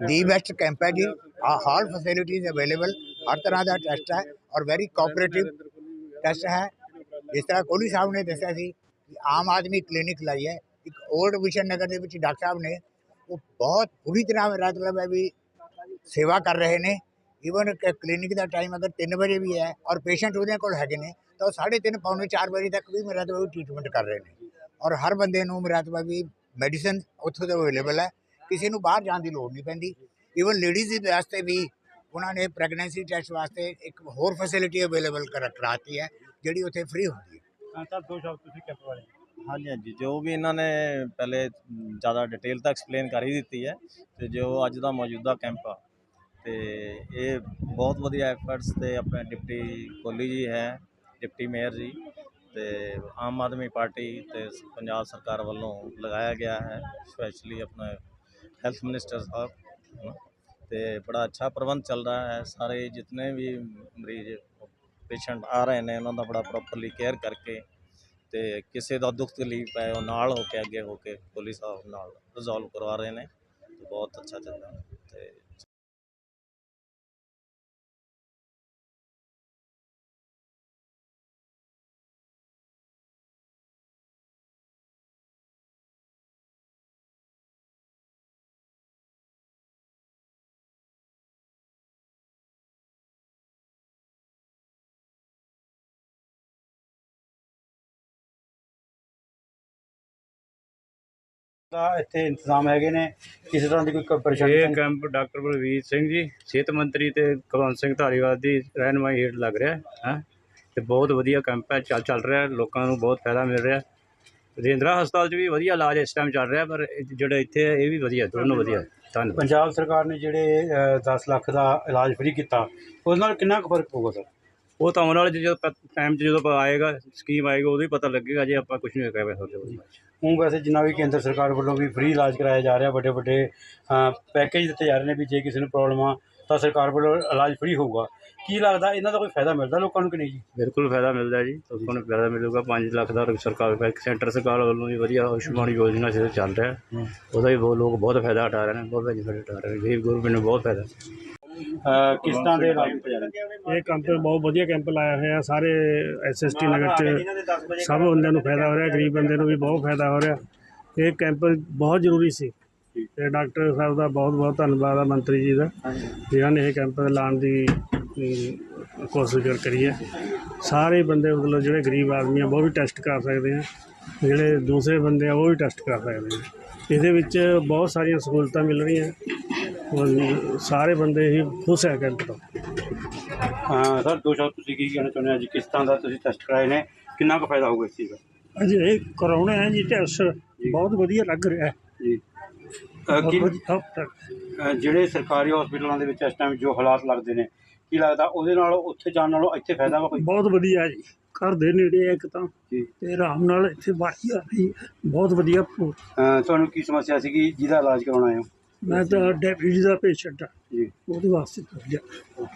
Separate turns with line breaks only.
ਦੀ best camp ਹੈ ਜੀ ਹਾਲ facilities available ਹਰ ਤਰ੍ਹਾਂ ਦਾ ਟੈਸਟ ਹੈ ਔਰ ਵੈਰੀ ਕੋਆਪਰੇਟਿਵ ਟੈਸਟ ਹੈ ਜਿਸ ਤਰ੍ਹਾਂ ਕੋਹਲੀ ਸਾਹਿਬ ਨੇ ਦੱਸਿਆ ਸੀ ਕਿ ਆਮ ਆਦਮੀ ਕਲੀਨਿਕ ਲਾਈ ਹੈ ਇੱਕ ਓਲਡ ਵਿਸ਼ਨ ਨਗਰ ਦੇ ਵਿੱਚ ਡਾਕਟਰ ਸਾਹਿਬ ਨੇ ਉਹ ਬਹੁਤ ਪੂਰੀ ਤਰ੍ਹਾਂ ਮਤਲਬ ਹੈ ਵੀ ਸੇਵਾ ਕਰ ਰਹੇ ਨੇ ਈਵਨ ਕਲੀਨਿਕ ਦਾ ਟਾਈਮ ਅਗਰ 3 ਵਜੇ ਵੀ ਹੈ ਔਰ ਪੇਸ਼ੈਂਟ ਉਹਦੇ ਕੋਲ ਹੈਗੇ ਨੇ ਤਾਂ ਉਹ 3:30 ਪੌਣੇ 4 ਵਜੇ ਤੱਕ ਵੀ ਮੇਰਾ ਤਾਂ ਟ੍ਰੀਟਮੈਂਟ ਕਰ ਰਹੇ ਨੇ ਔਰ ਹਰ ਬੰਦੇ ਨੂੰ ਮੇਰਾ ਤਾਂ ਵੀ ਮੈਡੀਸਨ ਉੱਥੋਂ ਤੋਂ ਅਵੇਲੇਬਲ ਹੈ ਕਿਸੇ ਨੂੰ ਬਾਹਰ ਜਾਣ ਦੀ ਲੋੜ ਨਹੀਂ ਪੈਂਦੀ। ਈਵਨ ਲੇਡੀਜ਼ ਦੇ ਵਾਸਤੇ ਵੀ ਉਹਨਾਂ ਨੇ ਪ੍ਰੈਗਨੈਂਸੀ ਟੈਸਟ ਵਾਸਤੇ ਇੱਕ ਹੋਰ ਫੈਸਿਲਿਟੀ ਅਵੇਲੇਬਲ ਕਰ ਕਰਾਤੀ ਹੈ ਜਿਹੜੀ ਉੱਥੇ ਫ੍ਰੀ ਹੁੰਦੀ ਹੈ।
ਤਾਂ ਦੋ ਸ਼ਬਦ ਤੁਸੀਂ ਕੈਂਪ ਬਾਰੇ।
ਹਾਂਜੀ ਹਾਂਜੀ ਜੋ ਵੀ ਇਹਨਾਂ ਨੇ ਪਹਿਲੇ ਜ਼ਿਆਦਾ ਡਿਟੇਲ ਤਾਂ ਐਕਸਪਲੇਨ ਕਰ ਹੀ ਦਿੱਤੀ ਹੈ ਤੇ ਜੋ ਅੱਜ ਦਾ ਮੌਜੂਦਾ ਕੈਂਪ ਆ ਤੇ ਇਹ ਬਹੁਤ ਵਧੀਆ ਐਫਰਟਸ ਤੇ ਆਪਣੇ ਡਿਪਟੀ ਕੋਹਲੀ ਜੀ ਹੈ ਡਿਪਟੀ ਮੇਅਰ ਜੀ ਤੇ ਆਮ ਆਦਮੀ ਪਾਰਟੀ ਤੇ ਪੰਜਾਬ ਸਰਕਾਰ ਵੱਲੋਂ ਲਗਾਇਆ ਗਿਆ ਹੈ ਸਪੈਸ਼ਲੀ ਆਪਣਾ ਹੈਲਥ ਮਿਨਿਸਟਰ ਸਾਹਿਬ ਹੈ ਨਾ, ਤੇ ਬੜਾ ਅੱਛਾ ਪ੍ਰਬੰਧ ਚੱਲ ਰਹਾ ਹੈ। ਸਾਰੇ ਜਿਤਨੇ ਵੀ ਮਰੀਜ਼ ਪੇਸ਼ੈਂਟ ਆ ਰਹੇ ਨੇ ਉਹਨਾਂ ਦਾ ਬੜਾ ਪ੍ਰੋਪਰਲੀ ਕੇਅਰ ਕਰਕੇ ਤੇ ਕਿਸੇ ਦਾ ਦੁੱਖ ਤਕਲੀਫ ਹੈ ਉਹ ਨਾਲ ਹੋ ਕੇ ਅੱਗੇ ਹੋ ਕੇ ਪੁਲਿਸ ਸਾਹਿਬ ਨਾਲ ਰਿਜ਼ੋਲਵ ਕਰਵਾ ਰਹੇ ਨੇ। ਤੇ ਬਹੁਤ ਅੱਛਾ ਚੱਲ ਰਿਹਾ ਤੇ
ਦਾ ਇੱਥੇ ਇੰਤਜ਼ਾਮ ਹੈਗੇ ਨੇ ਕਿਸੇ ਤਰ੍ਹਾਂ ਦੀ ਕੋਈ ਪਰੇਸ਼ਾਨੀ
ਇਹ ਕੈਂਪ ਡਾਕਟਰ ਬਲਵੀਰ ਸਿੰਘ ਜੀ ਸਿਹਤ ਮੰਤਰੀ ਤੇ ਕੁਲਵੰਤ ਸਿੰਘ ਧਾਰੀਵਾਲ ਦੀ ਰਹਿਨਮਾਈ ਹੇਠ ਲੱਗ ਰਿਹਾ ਹੈ ਤੇ ਬਹੁਤ ਵਧੀਆ ਕੈਂਪ ਹੈ ਚੱਲ ਚੱਲ ਰਿਹਾ ਲੋਕਾਂ ਨੂੰ ਬਹੁਤ ਫਾਇਦਾ ਮਿਲ ਰਿਹਾ ਰਜਿੰਦਰਾ ਹਸਪਤਾਲ 'ਚ ਵੀ ਵਧੀਆ ਇਲਾਜ ਇਸ ਟਾਈਮ ਚੱਲ ਰਿਹਾ ਪਰ ਜਿਹੜਾ ਇੱਥੇ ਇਹ ਵੀ ਵਧੀਆ ਦੋਨੋਂ ਵਧੀਆ ਧੰਨਵਾਦ।
ਪੰਜਾਬ ਸਰਕਾਰ ਨੇ ਜਿਹੜੇ ਅ, 10 ਲੱਖ ਦਾ ਇਲਾਜ ਫ੍ਰੀ ਕੀਤਾ ਉਸ ਨਾਲ ਕਿੰਨਾ ਕੁ ਫ਼ਰਕ ਪਊਗਾ ਸਰ?
ਉਹ ਤਾਂ ਆਉਣ ਵਾਲੇ ਜਦੋਂ ਟਾਈਮ 'ਚ ਜਦੋਂ ਆਏਗਾ ਸਕੀਮ ਆਏਗਾ ਉਦੋਂ ਹੀ ਪਤਾ ਲੱਗੇਗਾ ਜੇ ਆਪਾਂ ਕੁਝ ਨਹੀਂ ਕਹਿ ਸਕਦੇ ਉਹਦੇ ਬਾਰੇ
ਹੁਣ ਵੈਸੇ ਜਿੰਨਾ ਵੀ ਕੇਂਦਰ ਸਰਕਾਰ ਵੱਲੋਂ ਵੀ ਫ੍ਰੀ ਇਲਾਜ ਕਰਾਇਆ ਜਾ ਰਿਹਾ ਵੱਡੇ ਵੱਡੇ ਪੈਕੇਜ ਦਿੱਤੇ ਜਾ ਰਹੇ ਨੇ ਵੀ ਜੇ ਕਿਸੇ ਨੂੰ ਪ੍ਰੋਬਲਮ ਆ ਤਾਂ ਸਰਕਾਰ ਵੱਲੋਂ ਇਲਾਜ ਫ੍ਰੀ ਹੋਊਗਾ। ਕੀ ਲੱਗਦਾ ਇਹਨਾਂ ਦਾ ਕੋਈ ਫਾਇਦਾ ਮਿਲਦਾ ਲੋਕਾਂ ਨੂੰ ਕਿ ਨਹੀਂ ਜੀ?
ਬਿਲਕੁਲ ਫਾਇਦਾ ਮਿਲਦਾ ਜੀ। ਲੋਕਾਂ ਨੂੰ ਫਾਇਦਾ ਮਿਲੂਗਾ। 5 ਲੱਖ ਦਾ ਸਰਕਾਰ ਸੈਂਟਰ ਸਰਕਾਰ ਵੱਲੋਂ ਵੀ ਵਧੀਆ ਆਯੁਸ਼ਮਾਨ ਯੋਜਨਾ ਸਿਰ ਚੱਲ ਰਿਹਾ। ਉਹਦਾ ਵੀ ਬਹੁਤ ਲੋਕ ਬਹੁਤ ਫਾਇਦਾ ਉਠਾ ਰਹੇ ਨੇ ਬਹੁਤ ਬੈਨੀਫਿਟ ਉਠਾ ਰਹੇ ਨੇ। ਗਰੀਬ ਗੁਰਬੀ ਨੂੰ ਬਹੁਤ ਫਾਇਦਾ।
ਕਿਸ਼ਤਾਂ ਦੇ ਰਹੇ ਨੇ।
ਇਹ ਕੈਂਪ ਬਹੁਤ ਵਧੀਆ ਕੈਂਪ ਲਾਇਆ ਹੋਇਆ ਸਾਰੇ ਐਸਐਸਟੀ ਨਗਰ ਚ ਸਭ ਬੰਦਿਆਂ ਨੂੰ ਫਾਇਦਾ ਹੋ ਰਿਹਾ ਗਰੀਬ ਬੰਦੇ ਨੂੰ ਵੀ ਬਹੁਤ ਫਾਇਦਾ ਹੋ ਰਿਹਾ। ਇਹ ਕੈਂਪ ਬਹੁਤ ਜ਼ਰੂਰੀ ਸੀ। ਤੇ ਡਾਕਟਰ ਸਾਹਿਬ ਦਾ ਬਹੁਤ ਬਹੁਤ ਧੰਨਵਾਦ ਆ ਮੰਤਰੀ ਜੀ ਦਾ। ਜਿਨ੍ਹਾਂ ਨੇ ਇਹ ਕੈਂਪ ਲਾਉਣ ਦੀ ਅਮ, ਕੋਸ਼ਿਸ਼ ਕਰ ਕਰੀ ਹੈ। ਸਾਰੇ ਬੰਦੇ ਮਤਲਬ ਜਿਹੜੇ ਗਰੀਬ ਆਦਮੀ ਆ ਉਹ ਵੀ ਟੈਸਟ ਕਰ ਸਕਦੇ ਆ। ਜਿਹੜੇ ਦੂਸਰੇ ਬੰਦੇ ਆ ਉਹ ਵੀ ਟੈਸਟ ਕਰ ਸਕਦੇ ਆ। ਇਹਦੇ ਵਿੱਚ ਬਹੁਤ ਸਾਰੀਆਂ ਸਹੂਲਤਾਂ ਮਿਲ ਰਹੀਆਂ। ਸਾਰੇ ਬੰਦੇ ਹੀ ਖੁਸ਼ ਹੈ ਕੈਂਪ ਤੋਂ।
ਹਾਂ ਸਰ ਦੋ ਸ਼ਬਦ ਤੁਸੀਂ ਕੀ ਕਹਿਣਾ ਚਾਹੁੰਦੇ ਹੋ? ਅੱਜ ਕਿਸ਼ਤਾਂ ਦਾ ਤੁਸੀਂ ਟੈਸਟ ਕਰਾਏ ਨੇ? ਕਿੰਨਾ ਕੁ ਫਾਇਦਾ ਹੋਊਗਾ ਇਸ ਚੀਜ਼ ਦਾ?
ਅਜੇ ਇਹ ਕਰਾਉਣੇ ਆ ਜੀ ਟੈਸਟ ਬਹੁਤ ਵਧੀਆ ਲੱਗ ਰਿਹਾ ਹੈ।
ਜੀ। ਕੀ ਜਿਹੜੇ ਸਰਕਾਰੀ ਹਸਪੀਟਲਾਂ ਦੇ ਵਿੱਚ ਇਸ ਟਾਈਮ ਜੋ ਹਾਲਾਤ ਲੱਗਦੇ ਨੇ ਕੀ ਲੱਗਦਾ ਉਹਦੇ ਨਾਲ ਉੱਥੇ ਜਾਣ ਨਾਲੋਂ ਇੱਥੇ ਫਾਇਦਾ ਵਾ ਕੋਈ?
ਬਹੁਤ ਵਧੀਆ ਜੀ। ਘਰ ਦੇ ਨੇੜੇ ਹੈ ਇੱਕ ਤਾਂ।
ਜੀ।
ਤੇ ਆਰਾਮ ਨਾਲ ਇੱਥੇ ਵਾਹੀ ਆ ਰਹੀ ਹੈ। ਬਹੁਤ ਵਧੀਆ
ਤੁਹਾਨੂੰ ਕੀ ਸਮੱਸਿਆ ਸੀਗੀ? ਜਿਹਦਾ ਇਲਾਜ ਕਰਾਉਣਾ ਹੈ?
ਮੈਂ ਤਾਂ ਡਾਇਬੀਟੀਜ਼ ਦਾ ਪੇਸ਼ੈਂਟ ਆ
ਜੀ।
ਉਹਦੇ ਵਾਸਤੇ ਕਰ ਗਿਆ